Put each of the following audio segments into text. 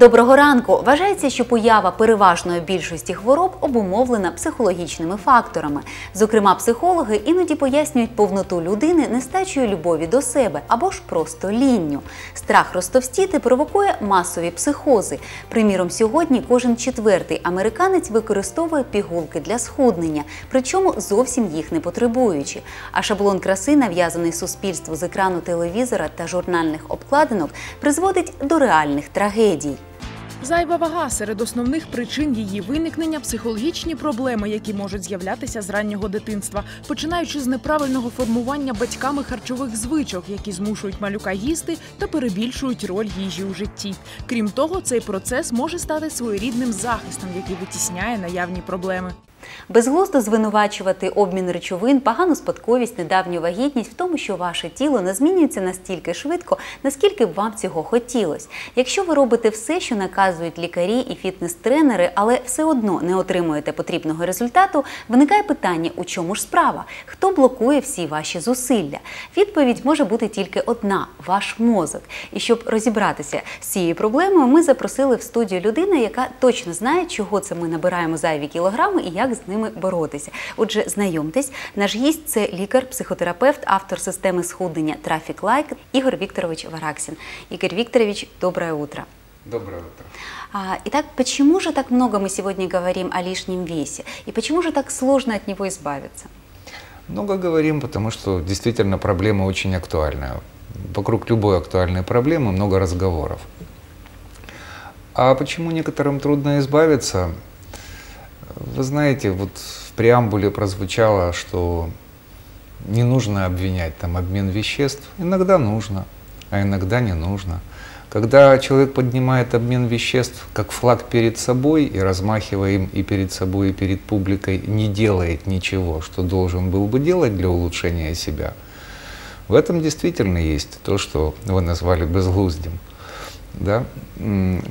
Доброго ранку. Вважається, що поява переважної більшості хвороб обумовлена психологічними факторами. Зокрема, психологи іноді пояснюють повноту людини нестачою любові до себе або ж просто лінню. Страх розтовстіти провокує масові психози. Приміром, сьогодні кожен четвертий американець використовує пігулки для схуднення, причому зовсім їх не потребуючи. А шаблон краси, нав'язаний суспільству з екрану телевізора та журнальних обкладинок, призводить до реальних трагедій. Зайва вага серед основних причин її виникнення психологічні проблеми, які можуть з'являтися з раннього дитинства, починаючи з неправильного формування батьками харчових звичок, які змушують малюка їсти та перебільшують роль їжі у житті. Крім того, цей процес може стати своєрідним захистом, який витісняє наявні проблеми. Безглуздо звинувачувати обмін речовин, погану спадковість, недавню вагітність в тому, що ваше тіло не змінюється настільки швидко, наскільки б вам цього хотілося. Якщо ви робите все, що наказують лікарі і фітнес-тренери, але все одно не отримуєте потрібного результату, виникає питання, у чому ж справа? Хто блокує всі ваші зусилля? Відповідь може бути тільки одна ваш мозок. І щоб розібратися з цією проблемою, ми запросили в студію людину, яка точно знає, чого це ми набираємо зайві кілограми і як з ними боротися. Отже, знайомтесь, наш гість це лікар, психотерапевт, автор системи схуднення Traffic Like Ігор Викторович Вараксин. Игорь Викторович, доброе утро. Доброе утро. А, итак, почему же так много мы сегодня говорим о лишнем весе? И почему же так сложно от него избавиться? Много говорим, потому что действительно проблема очень актуальная. Вокруг любой актуальной проблемы много разговоров. А почему некоторым трудно избавиться? Вы знаете, вот в преамбуле прозвучало, что не нужно обвинять там обмен веществ. Иногда нужно, а иногда не нужно. Когда человек поднимает обмен веществ как флаг перед собой и размахивая им и перед собой, и перед публикой, не делает ничего, что должен был бы делать для улучшения себя, в этом действительно есть то, что вы назвали безглуздем. Да?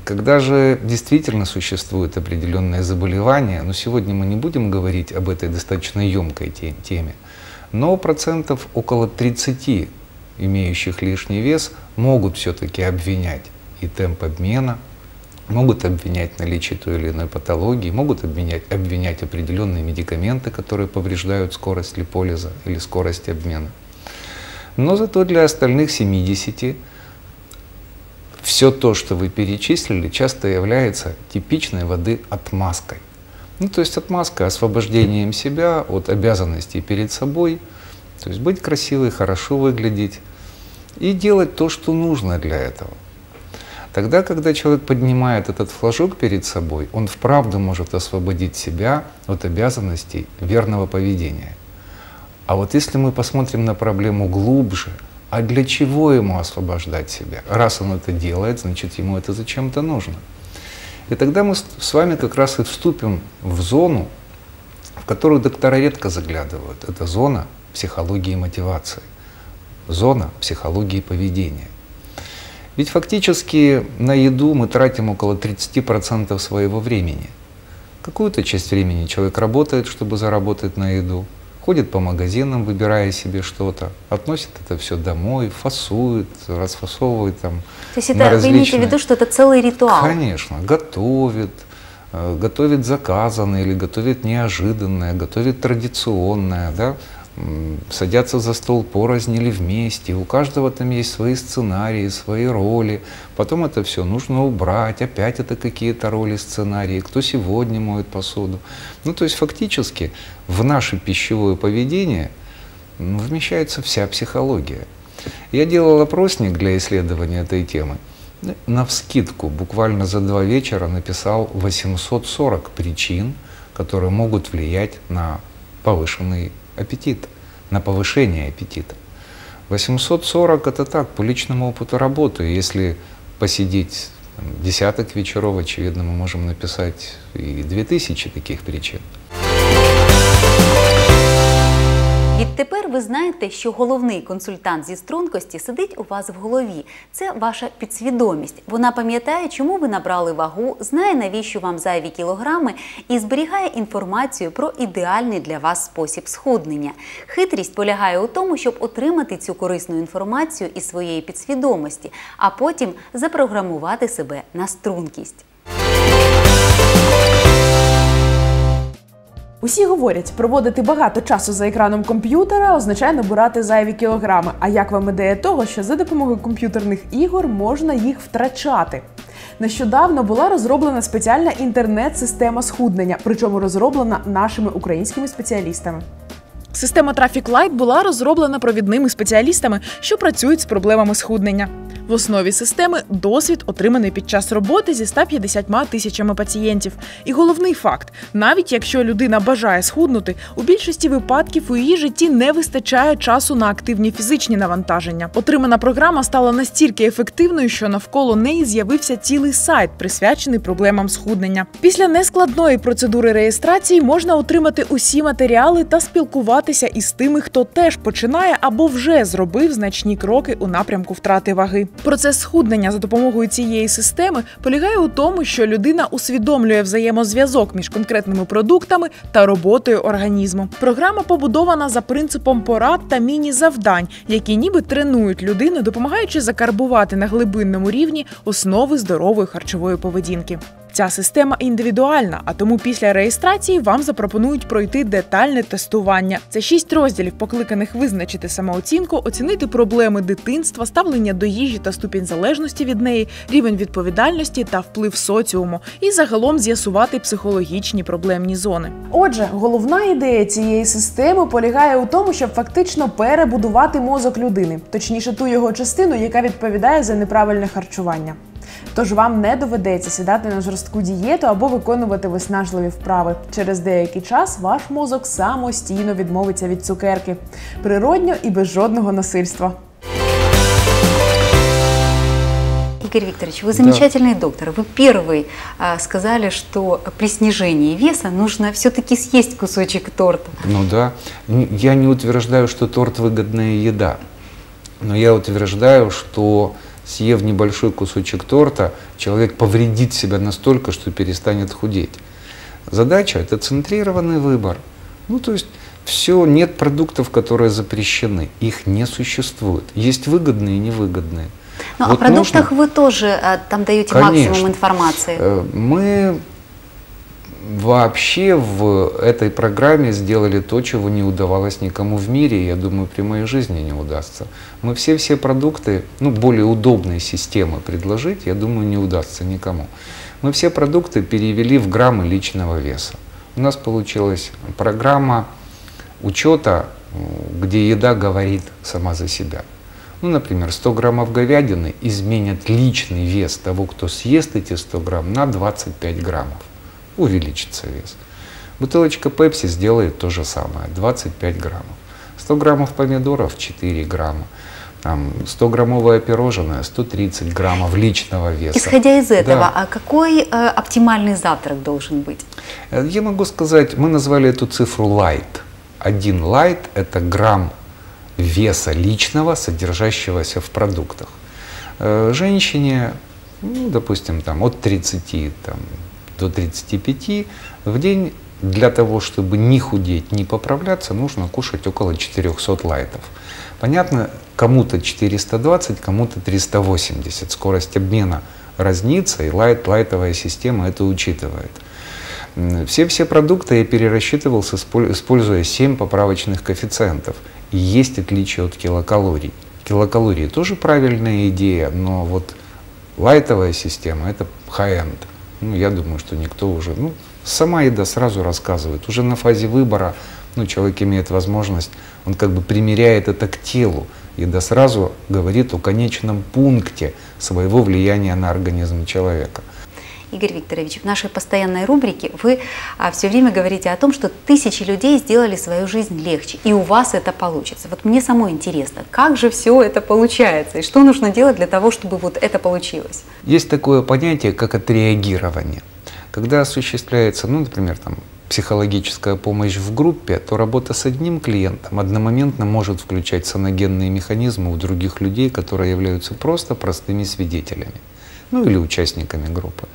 Когда же действительно существуют определенные заболевания, но сегодня мы не будем говорить об этой достаточно емкой те- теме, но процентов около 30 имеющих лишний вес могут все-таки обвинять и темп обмена, могут обвинять наличие той или иной патологии, могут обвинять, обвинять определенные медикаменты, которые повреждают скорость липолиза или скорость обмена. Но зато для остальных 70 все то, что вы перечислили, часто является типичной воды отмазкой. Ну, то есть отмазка освобождением себя от обязанностей перед собой, то есть быть красивой, хорошо выглядеть и делать то, что нужно для этого. Тогда, когда человек поднимает этот флажок перед собой, он вправду может освободить себя от обязанностей верного поведения. А вот если мы посмотрим на проблему глубже, а для чего ему освобождать себя? Раз он это делает, значит ему это зачем-то нужно. И тогда мы с вами как раз и вступим в зону, в которую доктора редко заглядывают. Это зона психологии мотивации, зона психологии поведения. Ведь фактически на еду мы тратим около 30% своего времени. Какую-то часть времени человек работает, чтобы заработать на еду, ходит по магазинам, выбирая себе что-то, относит это все домой, фасует, расфасовывает там. То есть это, вы имеете в различные- виду, что это целый ритуал? Конечно, готовит, э, готовит заказанное или готовит неожиданное, готовит традиционное, да, садятся за стол порознь или вместе, у каждого там есть свои сценарии, свои роли, потом это все нужно убрать, опять это какие-то роли, сценарии, кто сегодня моет посуду. Ну, то есть фактически в наше пищевое поведение вмещается вся психология. Я делал опросник для исследования этой темы. На вскидку буквально за два вечера написал 840 причин, которые могут влиять на повышенный аппетит, на повышение аппетита. 840 это так, по личному опыту работы. Если посидеть там, десяток вечеров, очевидно, мы можем написать и 2000 таких причин. Від Тепер ви знаєте, що головний консультант зі стрункості сидить у вас в голові. Це ваша підсвідомість. Вона пам'ятає, чому ви набрали вагу, знає, навіщо вам зайві кілограми, і зберігає інформацію про ідеальний для вас спосіб схуднення. Хитрість полягає у тому, щоб отримати цю корисну інформацію із своєї підсвідомості, а потім запрограмувати себе на стрункість. Усі говорять, проводити багато часу за екраном комп'ютера означає набирати зайві кілограми. А як вам ідея того, що за допомогою комп'ютерних ігор можна їх втрачати? Нещодавно була розроблена спеціальна інтернет-система схуднення, причому розроблена нашими українськими спеціалістами. Система Traffic Light була розроблена провідними спеціалістами, що працюють з проблемами схуднення. В основі системи досвід, отриманий під час роботи зі 150 тисячами пацієнтів. І головний факт: навіть якщо людина бажає схуднути, у більшості випадків у її житті не вистачає часу на активні фізичні навантаження. Отримана програма стала настільки ефективною, що навколо неї з'явився цілий сайт, присвячений проблемам схуднення. Після нескладної процедури реєстрації можна отримати усі матеріали та спілкуватися із тими, хто теж починає або вже зробив значні кроки у напрямку втрати ваги. Процес схуднення за допомогою цієї системи полягає у тому, що людина усвідомлює взаємозв'язок між конкретними продуктами та роботою організму. Програма побудована за принципом порад та міні-завдань, які ніби тренують людину, допомагаючи закарбувати на глибинному рівні основи здорової харчової поведінки. Ця система індивідуальна, а тому після реєстрації вам запропонують пройти детальне тестування. Це шість розділів, покликаних визначити самооцінку, оцінити проблеми дитинства, ставлення до їжі та ступінь залежності від неї, рівень відповідальності та вплив соціуму, і загалом з'ясувати психологічні проблемні зони. Отже, головна ідея цієї системи полягає у тому, щоб фактично перебудувати мозок людини, точніше ту його частину, яка відповідає за неправильне харчування Тож вам не доведеться сідати на жорстку дієту або виконувати виснажливі вправи. Через деякий час ваш мозок самостійно відмовиться від цукерки, природньо і без жодного насильства. Игорь Викторович, вы замечательный доктор. Вы первый а, сказали, что при снижении веса нужно все-таки съесть кусочек торта. Ну да. Н- Я не утверждаю, что торт выгодная еда. Но я утверждаю, что съев небольшой кусочек торта, человек повредит себя настолько, что перестанет худеть. Задача – это центрированный выбор. Ну, то есть все, нет продуктов, которые запрещены. Их не существует. Есть выгодные и невыгодные. Ну, Вот о продуктах нужно- вы тоже а, там даете Конечно. максимум информации. Э, Мы вообще в этой программе сделали то, чего не удавалось никому в мире, я думаю, при моей жизни не удастся. Мы все-все продукты, ну, более удобные системы предложить, я думаю, не удастся никому. Мы все продукты перевели в граммы личного веса. У нас получилась программа учета, где еда говорит сама за себя. Ну, например, 100 граммов говядины изменят личный вес того, кто съест эти 100 грамм, на 25 граммов. Увеличится вес. Бутылочка пепси сделает то же самое, 25 граммов. 100 граммов помидоров, 4 грамма. Там 100-граммовое пирожное, 130 граммов личного веса. Исходя из этого, Да. а какой э, оптимальный завтрак должен быть? Э, Я могу сказать, мы назвали эту цифру light. Один light – это грамм веса личного, содержащегося в продуктах. Э, Женщине, ну, допустим, там, от 30 там, до 35 в день для того, чтобы не худеть, не поправляться, нужно кушать около 400 лайтов. Понятно, кому-то 420, кому-то 380. Скорость обмена разнится, и лайт, лайтовая система это учитывает. Все-все продукты я перерасчитывал, используя 7 поправочных коэффициентов. И есть отличие от килокалорий. Килокалории тоже правильная идея, но вот лайтовая система – это high-end. Ну, я думаю, что никто уже... Ну, сама еда сразу рассказывает. Уже на фазе выбора ну, человек имеет возможность, он как бы примеряет это к телу. Еда сразу говорит о конечном пункте своего влияния на организм человека. Игорь Викторович, в нашей постоянной рубрике вы все время говорите о том, что тысячи людей сделали свою жизнь легче, и у вас это получится. Вот мне самой интересно, как же все это получается, и что нужно делать для того, чтобы вот это получилось? Есть такое понятие, как отреагирование. Когда осуществляется, ну, например, там, психологическая помощь в группе, то работа с одним клиентом одномоментно может включать саногенные механизмы у других людей, которые являются просто простыми свидетелями, ну или участниками группы.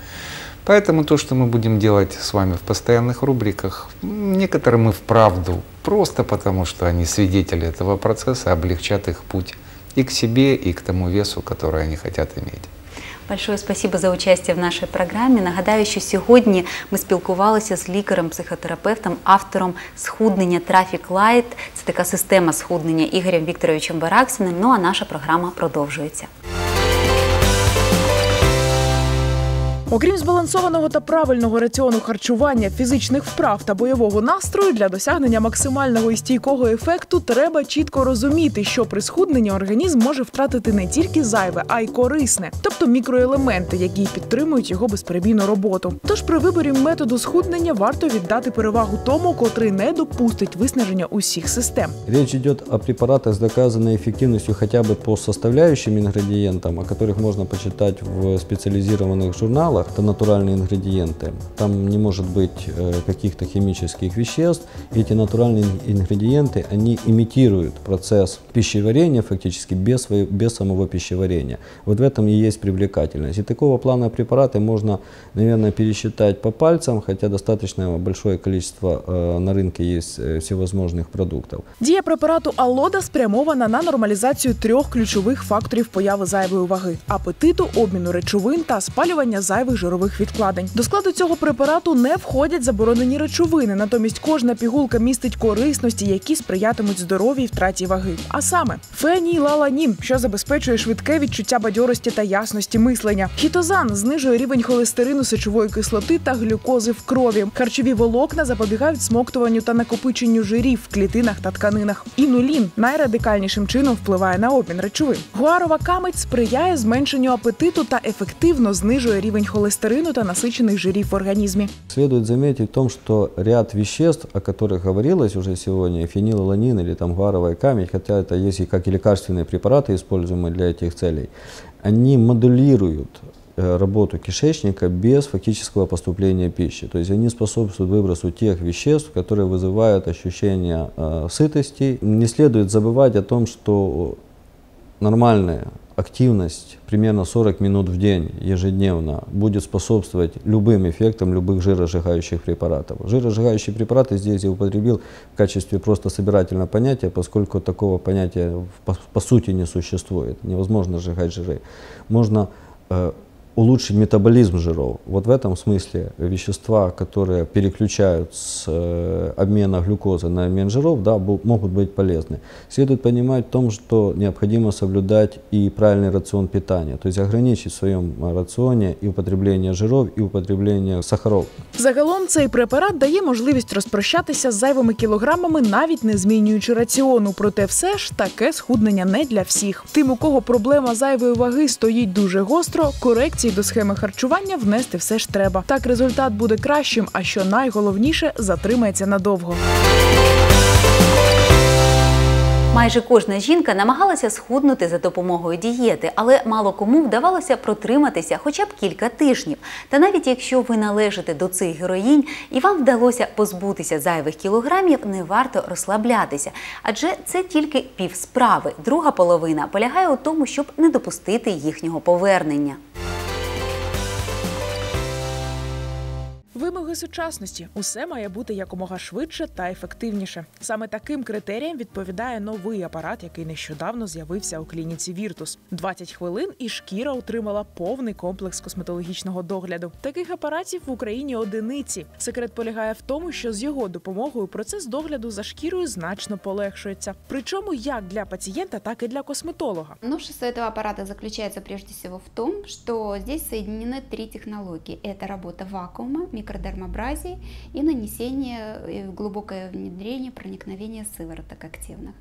Поэтому то, что мы будем делать с вами в постоянных рубриках, некоторые мы вправду, просто потому что они свидетели этого процесса, облегчат их путь и к себе, и к тому весу, который они хотят иметь. Большое спасибо за участие в нашій програмі. Нагадаю, що сьогодні ми спілкувалися з лікарем-психотерапевтом, автором схуднення Traffic Light. Це така система схуднення Ігорем Вікторовичем Бараксіним. Ну а наша програма продовжується. Окрім збалансованого та правильного раціону харчування, фізичних вправ та бойового настрою для досягнення максимального і стійкого ефекту треба чітко розуміти, що при схудненні організм може втратити не тільки зайве, а й корисне, тобто мікроелементи, які підтримують його безперебійну роботу. Тож при виборі методу схуднення варто віддати перевагу тому, котрий не допустить виснаження усіх систем. Речь идет о препаратах с доказанной эффективностью хотя бы по составляющим ингредиентам, о которых можно почитать в специализированных журналах. Это натуральные ингредиенты. Там не может быть э, каких-то химических веществ. Эти натуральные ингредиенты, они имитируют процесс пищеварения фактически без, своего- без самого пищеварения. Вот в этом и есть привлекательность. И такого плана препараты можно, наверное, пересчитать по пальцам, хотя достаточно большое количество э, на рынке есть э, всевозможных продуктов. Дія препарату Алода спрямована на нормалізацію трьох ключових факторів появи зайвої ваги: апетиту, обміну речовин та спалювання зайвих жирових відкладень. До складу цього препарату не входять заборонені речовини. Натомість кожна пігулка містить корисності, які сприятимуть здоров'ю і втраті ваги. А саме фенілаланін, що забезпечує швидке відчуття бадьорості та ясності мислення. Хітозан знижує рівень холестерину, сечової кислоти та глюкози в крові. Харчові волокна запобігають смоктуванню та накопиченню жирів в клітинах та тканинах. Інулін найрадикальнішим чином впливає на обмін речовин. Гуарова камедь сприяє зменшенню апетиту та ефективно знижує рівень холестерину та насичених жирів в організмі. Следует заметить в том, что ряд веществ, о которых говорилось уже сегодня, фенилаланин или там гуаровая камень, хотя это есть и как и лекарственные препараты, используемые для этих целей, они модулируют э, работу кишечника без фактического поступления пищи. То есть они способствуют выбросу тех веществ, которые вызывают ощущение э, сытости. Не следует забывать о том, что нормальная активность примерно 40 минут в день ежедневно будет способствовать любым эффектам любых жиросжигающих препаратов. Жиросжигающие препараты здесь я употребил в качестве просто собирательного понятия, поскольку такого понятия по, по сути не существует. Невозможно сжигать жиры. Можно э, улучшить метаболизм жиров. Вот в этом смысле вещества, которые переключают с э, обмена глюкозы на обмен жиров, да, бу- могут быть полезны. Следует понимать в том, что необходимо соблюдать и правильный рацион питания, то есть ограничить в своем э, рационе и употребление жиров, и употребление сахаров. Загалом цей препарат дає можливість розпрощатися з зайвими кілограмами, навіть не змінюючи раціону. Проте все ж таке схуднення не для всіх. Тим, у кого проблема зайвої ваги стоїть дуже гостро, корекції до схеми харчування внести все ж треба. Так результат буде кращим, а що найголовніше затримається надовго. Майже кожна жінка намагалася схуднути за допомогою дієти, але мало кому вдавалося протриматися хоча б кілька тижнів. Та навіть якщо ви належите до цих героїнь і вам вдалося позбутися зайвих кілограмів, не варто розслаблятися, адже це тільки півсправи. Друга половина полягає у тому, щоб не допустити їхнього повернення. Вимоги сучасності усе має бути якомога швидше та ефективніше. Саме таким критеріям відповідає новий апарат, який нещодавно з'явився у клініці Віртус. 20 хвилин і шкіра отримала повний комплекс косметологічного догляду. Таких апаратів в Україні одиниці. Секрет полягає в тому, що з його допомогою процес догляду за шкірою значно полегшується. Причому як для пацієнта, так і для косметолога. Новшество этого аппарата заключается прежде всего в том, что здесь соединены три технологии. Это работа вакуума, микродермабразии и нанесение, глубокое внедрение, проникновение сывороток активных.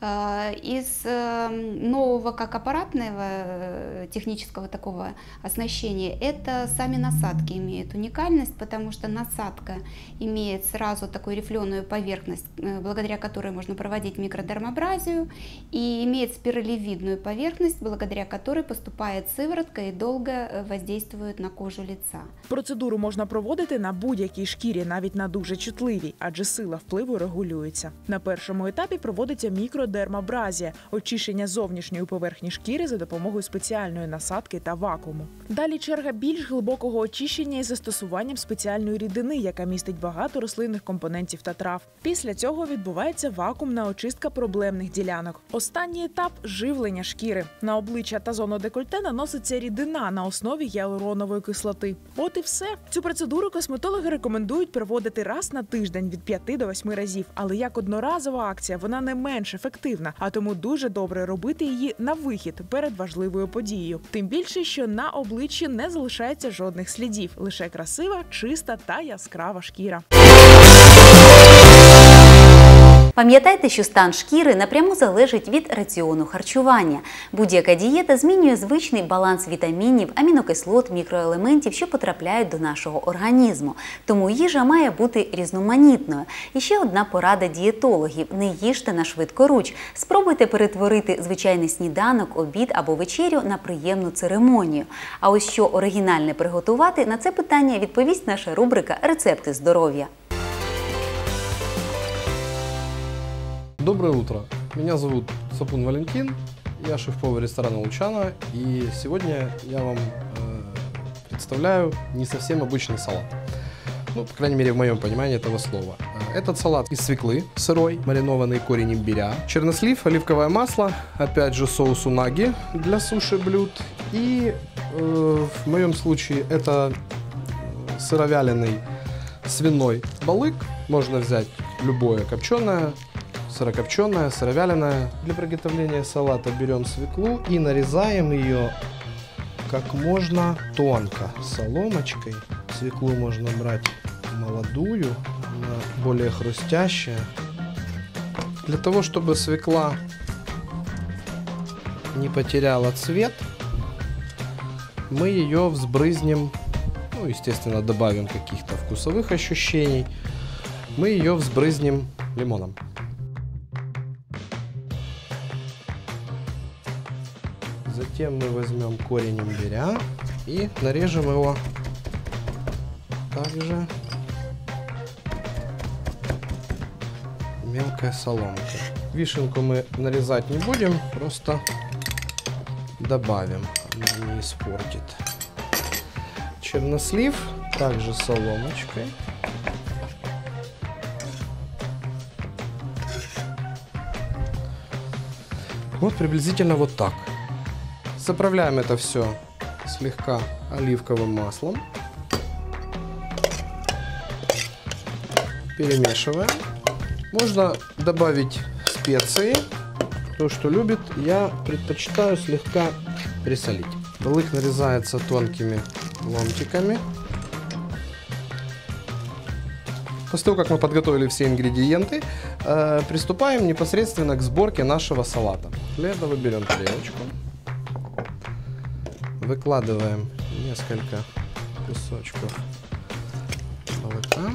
Э, Из э, нового, как аппаратного э, технического такого оснащения, это сами насадки имеют уникальность, потому что насадка имеет сразу такую рифленую поверхность, э, благодаря которой можно проводить микродермабразию, и имеет спиралевидную поверхность, благодаря которой поступает сыворотка и долго э, воздействует на кожу лица. Процедуру можна проводити на будь-якій шкірі, навіть на дуже чутливій, адже сила впливу регулюється. На першому етапі проводиться мікродермабразія очищення зовнішньої поверхні шкіри за допомогою спеціальної насадки та вакууму. Далі черга більш глибокого очищення із застосуванням спеціальної рідини, яка містить багато рослинних компонентів та трав. Після цього відбувається вакуумна очистка проблемних ділянок. Останній етап живлення шкіри. На обличчя та зону декольте наноситься рідина на основі гіалуронової кислоти. От і все. Цю процедуру косметологи рекомендують проводити раз на тиждень від 5 до 8 разів. Але як одноразова акція вона не менш ефективна, а тому дуже добре робити її на вихід перед важливою подією. Тим більше, що на обличчі не залишається жодних слідів, лише красива, чиста та яскрава шкіра. Пам'ятайте, що стан шкіри напряму залежить від раціону харчування. Будь-яка дієта змінює звичний баланс вітамінів, амінокислот, мікроелементів, що потрапляють до нашого організму. Тому їжа має бути різноманітною. І ще одна порада дієтологів: не їжте на швидкоруч. Спробуйте перетворити звичайний сніданок, обід або вечерю на приємну церемонію. А ось що оригінальне приготувати, на це питання відповість наша рубрика Рецепти здоров'я. Доброе утро. Меня зовут Сапун Валентин. Я шеф-повар ресторана Лучана. И сегодня я вам э, представляю не совсем обычный салат. Ну, по крайней мере, в моем понимании этого слова. Э, Этот салат из свеклы сырой, маринованный корень имбиря, чернослив, оливковое масло, опять же соус унаги для суши блюд. И э, в моем случае это э, сыровяленый свиной балык. Можно взять любое копченое, сырокопченое, сыровяленое. Для приготовления салата берем свеклу и нарезаем ее как можно тонко соломочкой. Свеклу можно брать молодую, она более хрустящая. Для того, чтобы свекла не потеряла цвет, мы ее взбрызнем, ну, естественно, добавим каких-то вкусовых ощущений, мы ее взбрызнем лимоном. Затем мы возьмем корень имбиря и нарежем его также мелкой соломкой. Вишенку мы нарезать не будем, просто добавим, она не испортит. Чернослив также соломочкой. Вот приблизительно вот так. Заправляем это все слегка оливковым маслом. Перемешиваем. Можно добавить специи. Кто что любит, я предпочитаю слегка присолить. Балык нарезается тонкими ломтиками. После того, как мы подготовили все ингредиенты, э, приступаем непосредственно к сборке нашего салата. Для этого берем тарелочку, выкладываем несколько кусочков молока.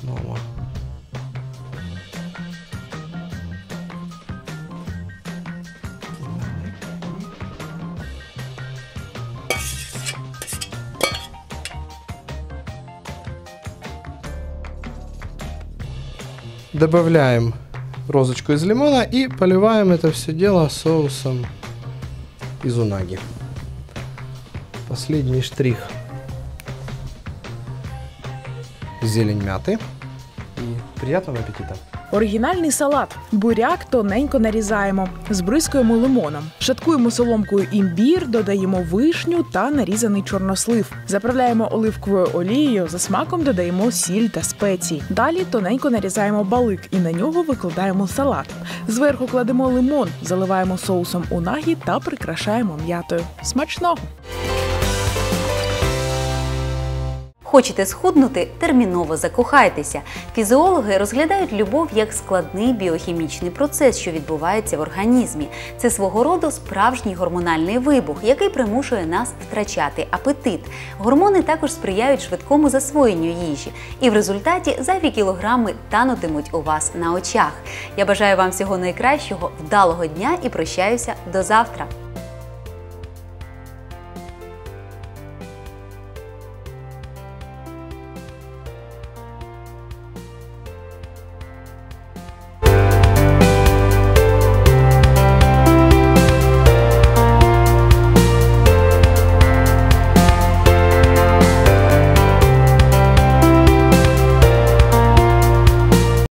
Снова. Добавляем розочку из лимона и поливаем это все дело соусом из унаги. Последний штрих. Зелень мяты. Приятного аппетита! Оригінальний салат. Буряк тоненько нарізаємо, збризкуємо лимоном, шаткуємо соломкою імбір, додаємо вишню та нарізаний чорнослив. Заправляємо оливковою олією, за смаком додаємо сіль та спеції. Далі тоненько нарізаємо балик і на нього викладаємо салат. Зверху кладемо лимон, заливаємо соусом унагі та прикрашаємо м'ятою. Смачного! Хочете схуднути? Терміново закохайтеся. Фізіологи розглядають любов як складний біохімічний процес, що відбувається в організмі. Це свого роду справжній гормональний вибух, який примушує нас втрачати апетит. Гормони також сприяють швидкому засвоєнню їжі, і в результаті зайві кілограми танутимуть у вас на очах. Я бажаю вам всього найкращого, вдалого дня і прощаюся до завтра.